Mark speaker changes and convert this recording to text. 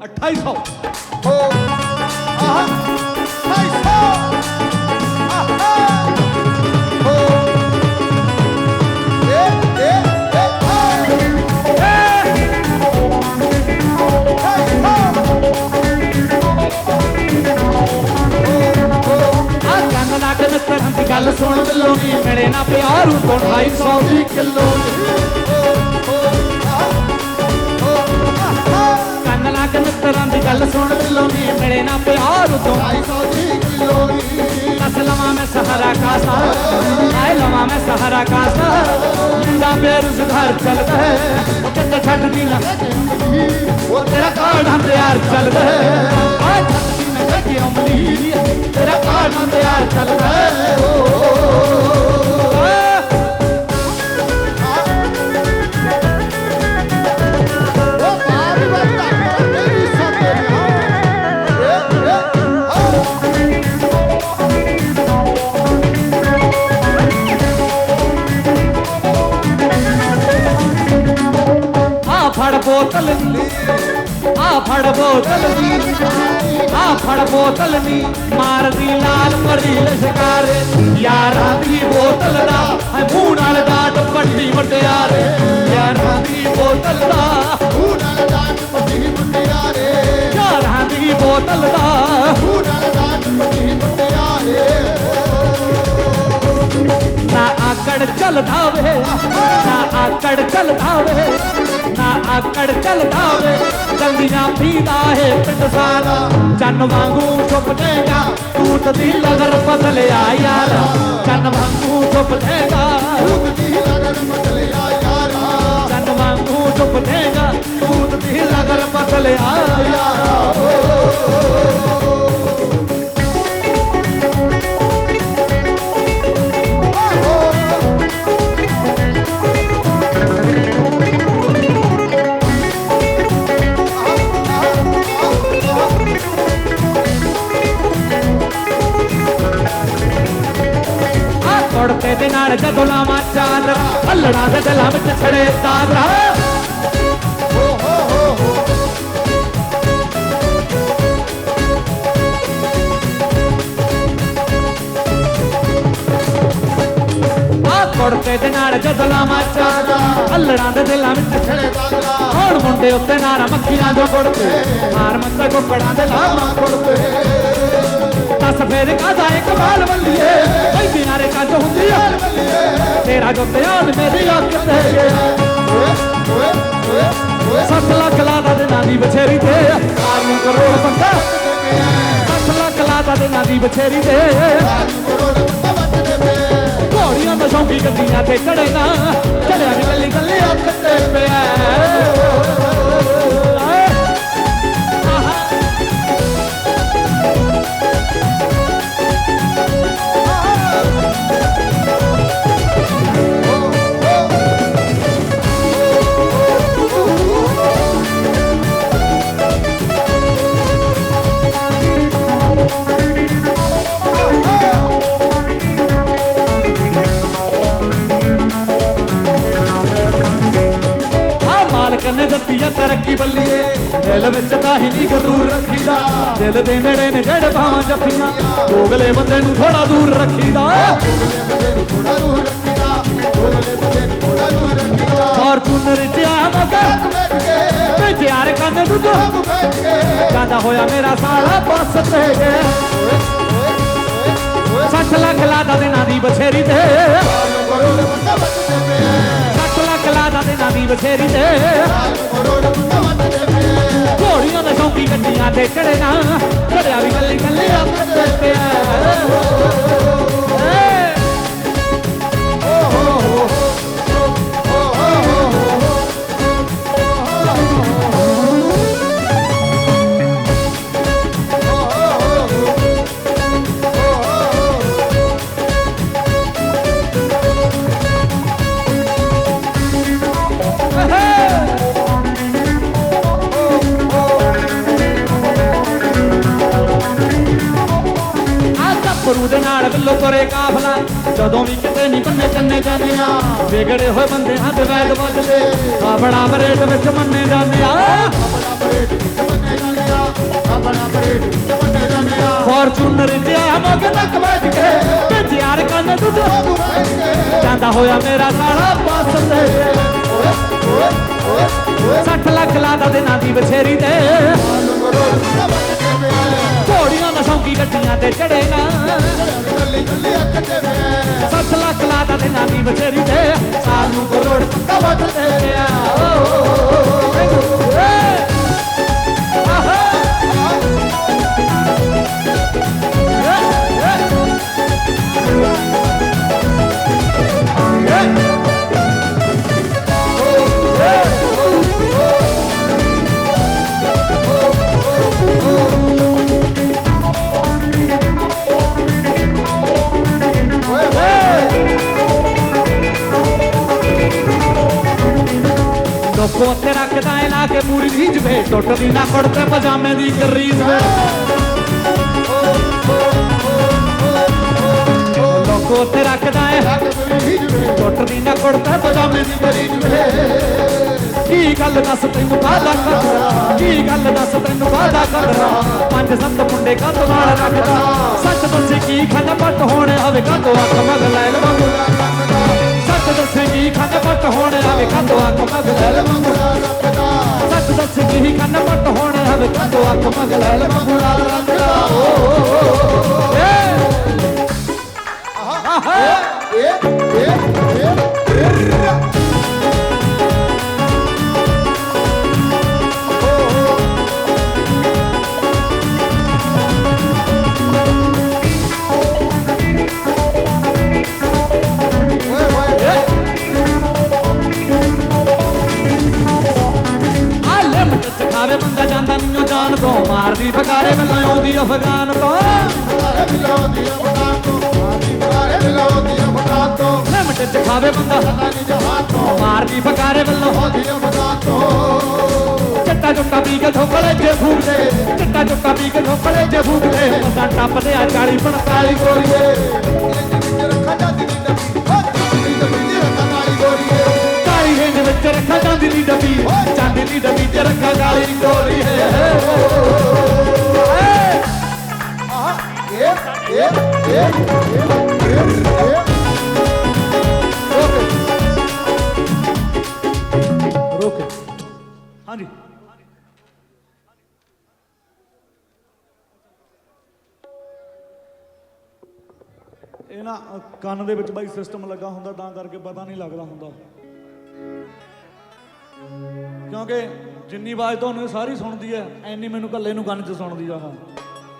Speaker 1: 2800
Speaker 2: ਹੋ ਆਹ ਸੋ ਆਹਾ ਹੋ ਏ
Speaker 1: ਗੱਲ ਸੁਣ ਨੀ ਮਿਲੇ ਨਾ ਪਿਆਰੂ ਤੋਂ 250 ਦੀ ਕਿਲੋ ਮਿੱਤਰਾਂ ਦੀ ਗੱਲ ਸੁਣ ਮਿਲੋ ਨੀ ਮਿਲੇ ਨਾ ਪਿਆਰ ਉਦੋਂ 250 ਦੀ ਕਿਲੋ ਕਸ ਲਵਾਂ ਮੈਂ ਸਹਾਰਾ ਕਾਸਾ। ਆਏ ਲਵਾਂ ਮੈਂ ਸਹਾਰਾ ਕਾਸਾ। ਜਿੰਦਾ ਬੇਰੁਜ਼ਗਾਰ ਚੱਲਦਾ ਹੈ। ਉਹ ਕਿਤੇ ਛੱਡਦੀ ਨਾ ਉਹ ਤੇਰਾ ਕਾੜਾ ਪਿਆਰ ਚੱਲਦਾ ਹੈ। ਆ ਛੱਡਦੀ ਨਾ ਕਿ ਅਮਲੀ ਤੇਰਾ ਕਾੜਾ ਪਿਆਰ ਚੱਲਦਾ ਹੈ। ਫੜ ਬੋਤਲ ਨੀ। ਆ ਫੜ ਬੋਤਲ ਨੀ। ਆ ਫੜ ਬੋਤਲ ਨੀ। ਮਾਰਦੀ ਲਾਲ ਮਰੀ ਲਸ਼ਕਾਰ। ਯਾਰਾਂ ਦੀ ਬੋਤਲ ਦਾ ਹੈ ਮੂੰਹ ਨਾਲ ਡਾਟ ਵੱਡੀ ਮਟਿਆਰੇ। ਯਾਰਾਂ ਦੀ ਬੋਤਲ ਦਾ ਯਾਰਾਂ ਦੀ ਬੋਤਲ ਦਾ ਨਾ ਆਕੜ ਚੱਲਦਾ ਵੇ ਨਾ ਆਕੜ ਚੱਲਦਾ ਵੇ ਨਾ ਆਕੜ ਚੱਲਦਾ ਵੇ ਜੰਗੀਆਂ ਪੀਦਾ ਹੈ ਪਿੰਡ ਸਾਰਾ ਚੰਨ ਵਾਂਗੂ ਛੁਪ ਜਾਏਗਾ ਤੂਤ ਦੀ ਲਗਰ ਬਦਲਿਆ ਯਾਰ ਚੰਨ ਵਾਂਗੂ ਛੁਪ ਜਾਏਗਾ ਚੰਨ ਵਾਂਗੂ ਛੁਪ ਜਾਏਗਾ ਤੂਤ ਦੀ ਲਗਰ ਬਦਲਿਆ ਤੋੜਤੇ ਦੇ ਨਾਲ ਜਦੋਂ ਲਾਵਾਂ ਚਾਦਰ ਹੱਲਣਾ ਦੇ ਦਿਲਾਂ ਵਿੱਚ ਛੜੇ ਦਾਦਰਾ ਆ ਤੋੜਤੇ ਦੇ ਨਾਲ ਜਦੋਂ ਲਾਵਾਂ ਚਾਦਰ ਹੱਲਣਾ ਦੇ ਦਿਲਾਂ ਵਿੱਚ ਛੜੇ ਹੁਣ ਮੁੰਡੇ ਉੱਤੇ ਨਾਰਾ ਮੱਖੀਆਂ ਜੋ ਕੁੜਤੇ ਮਾਰ ਮੱਤਾ ਕੁੱਕੜਾਂ ਦੇ ਲਾਵਾਂ ਕੁੜਤੇ ਮੇਰੇ ਫੇਰ ਕਾਦਾ ਇੱਕ ਬਾਲ ਵੱਲੀਏ? ਓਏ ਬਿਨਾਰੇ ਕੱਜ ਹੁੰਦੀ ਆ ਤੇਰਾ ਜੋ ਧਿਆਨ ਮੇਰੀ ਅੱਖ ਤੇ ਸੱਤ ਲੱਖ ਲਾਦਾ ਦੇ ਨਾਨੀ ਬਛੇਰੀ ਤੇ ਆਰੂ ਕਰੋੜ ਬੰਦਾ ਸੱਤ ਲੱਖ ਲਾਦਾ ਦੇ ਨਾਨੀ ਬਛੇਰੀ ਤੇ ਘੋੜੀਆਂ ਦਾ ਸ਼ੌਂਕੀ ਗੱਡੀਆਂ ਤੇ ਚੜੇ ਨਾ ਚੜਿਆ ਨੀ ਕੱਲੀ ਕੱਲੀ ਅੱਖ ਤੇ ਪਿਆ ਵਿੱਚ ਤਾਂ ਹੀ ਨਹੀਂ ਗਰੂਰ ਰੱਖੀਦਾ। ਦਿਲ ਦੇ ਨੇੜੇ ਨੇ ਜੜ ਭਾਵਾਂ ਜੱਫੀਆਂ। ਦੋਗਲੇ ਬੰਦੇ ਨੂੰ ਥੋੜਾ ਦੂਰ ਰੱਖੀਦਾ। ਫਾਰਚੂਨਰ ਜਿਆ ਮਗਰ ਤੇ ਜਿਆਰ ਕੰਨ ਨੂੰ ਜੋ ਜਾਂਦਾ ਹੋਇਆ ਮੇਰਾ ਸਾਲਾ ਬੱਸ ਤੇ ਗਿਆ। ਸੱਠ ਲੱਖ ਲਾਦਾ ਦੇ ਨਾਂ ਦੀ ਬਛੇਰੀ ਤੇ। ਸੱਠ ਲੱਖ ਲਾਦਾ ਦੇ ਨਾਂ ਤੇ। ਘੋੜੀਆਂ ਦੇ ਸ਼ੌਂਕੀ ਗੱਡੀਆਂ ਤੇ ਚੜੇ ਚੜਿਆ ਵੀ ਕੱਲੀ ਕੱਲੀ ਅੱਖ ਪਿਆ ਦੇ ਤੁਰੇ ਕਾਫਲਾ, ਜਦੋਂ ਵੀ ਕਿਤੇ ਨਹੀਂ ਬੰਨੇ ਚੰਨੇ ਜਾਂਦੇ ਆ ਵਿਗੜੇ ਹੋਏ ਬੰਦੇ ਹੱਥ ਵੈਦ ਵੱਜਦੇ ਆ ਬੜਾ ਬਰੇਟ ਵਿੱਚ ਮੰਨੇ ਜਾਂਦੇ ਆ। ਫੋਰਚੂਨਰ ਜਿਆ ਮਗ ਨੱਕ ਵੱਜ ਕੇ ਵਿੱਚ ਯਾਰ ਕੰਨ ਦੁੱਧ ਜਾਂਦਾ ਹੋਇਆ ਮੇਰਾ ਸਾਲਾ ਬੱਸ ਤੇ।
Speaker 2: ਓਏ ਓਏ ਓਏ
Speaker 1: 60 ਲੱਖ ਲਾਦਾ ਦਿਨਾਂ ਦੀ ਬਛੇਰੀ ਤੇ।
Speaker 2: ਮਾਲੂ ਕਰੋ ਨਾ
Speaker 1: ਸ਼ੌਂਕੀ ਗੱਡੀਆਂ ਤੇ ਚੜੇਗਾ
Speaker 2: ਕੱਲੀ ਕੱਲੀ ਅੱਖ ਤੇ ਪਿਆ
Speaker 1: 60 ਲੱਖ ਲਾਦਾ ਤੇ। ਸਾਲ ਕਰੋੜ ਦਾ ਵਟ ਰੀਝ ਨਾ ਕੁੜਤੇ ਪਜਾਮੇ ਦੀ ਕਰੀਜ਼ ਵੇ। ਲੋਕੋ ਤੇ ਰੱਖਦਾ ਐ
Speaker 2: ਲੱਗ
Speaker 1: ਨਾ ਕੁੜਤੇ ਪਜਾਮੇ ਦੀ
Speaker 2: ਕਰੀ ਜਵੇ
Speaker 1: ਕੀ ਗੱਲ ਦੱਸ ਤੈਨੂੰ ਕਾਹਦਾ ਕਦਰਾ ਕੀ ਗੱਲ ਦੱਸ ਤੈਨੂੰ ਕਾਹਦਾ ਕਦਰਾ ਪੰਜ ਸੱਤ ਮੁੰਡੇ ਕੰਧ ਨਾਲ ਰੱਖਦਾ। ਸੱਚ ਦੱਸੇ ਕੀ ਖੰਡ ਪੱਟ ਹੋਣੇ? ਹਵੇ ਕਾਤੋਂ ਅੱਖ ਮਗ ਲੈ ਲਵਾਂ ਸੱਚ ਦੱਸੇ ਖੰਡ ਪੱਟ ਹੋਣੇ ਹਵੇ ਕਾਤੋਂ ਅੱਖ ਮਗ ਲੈ ਲਵਾਂ
Speaker 2: ਮੁੰਡਾ ਰੱਖਦਾ
Speaker 1: ਸੱਚ ਦੱਸੇ ਕੀ ਖੰਡ ਪੱਟ ਹੋਣੇ ਹਵੇ ਕਾਤੋਂ ਅੱਖ ਮਗ ਲੈ ਲਵਾਂ ਰੱਖਦਾ ਅਫਗਾਨ ਤੋਂ
Speaker 2: ਬੁਲਾਰੇ ਬਿਲਾਉਂਦੀ ਬਤਾ ਤੋਂ ਆਦੀ ਬੁਲਾਰੇ ਬਿਲਾਉਂਦੀ ਤੋਂ
Speaker 1: ਲਿਮਟ ਸਿਖਾਵੇ ਬੰਦਾ।
Speaker 2: ਸਾਡੀ ਜਹਾਨ ਤੋਂ
Speaker 1: ਮਾਰਦੀ ਫਕਾਰੇ ਵੱਲੋਂ।
Speaker 2: ਆਦੀ ਬਤਾ ਤੋਂ
Speaker 1: ਚੱਟਾ ਚੁੱਟਾ ਪੀ ਕੇ ਠੋਕਲੇ ਜੇ ਫੂਕਦੇ। ਚੱਟਾ ਚੁੱਟਾ ਪੀ ਕੇ ਠੋਕਲੇ ਜੇ ਫੂਕਦੇ। ਮਸਾਂ ਟੱਪਦੇ ਆ 40 45
Speaker 2: ਗੋਰੀਏ। ਰੱਖਾ ਜਾਂਦੀ ਨੀ ਡੱਬੀ।
Speaker 1: ਚਾਂਦੀ ਦੀ ਡੱਬੀ ਚ ਰੱਖਾ ਗਾਲੀ ਗੋਰੀ ਹੈ
Speaker 3: ਇਹ ਨਾ ਅ, ਕੰਨ ਦੇ ਵਿੱਚ ਬਾਈ ਸਿਸਟਮ ਲੱਗਾ ਹੁੰਦਾ ਤਾਂ ਕਰਕੇ ਪਤਾ ਨਹੀਂ ਲੱਗਦਾ ਹੁੰਦਾ। ਕਿਉਂਕਿ ਜਿੰਨੀ ਆਵਾਜ਼ ਤੁਹਾਨੂੰ ਇਹ ਸਾਰੀ ਸੁਣਦੀ ਹੈ ਐਨੀ ਮੈਨੂੰ ਇਕੱਲੇ ਨੂੰ ਕੰਨ 'ਚ ਸੁਣਦੀ ਆ ਹਾਂ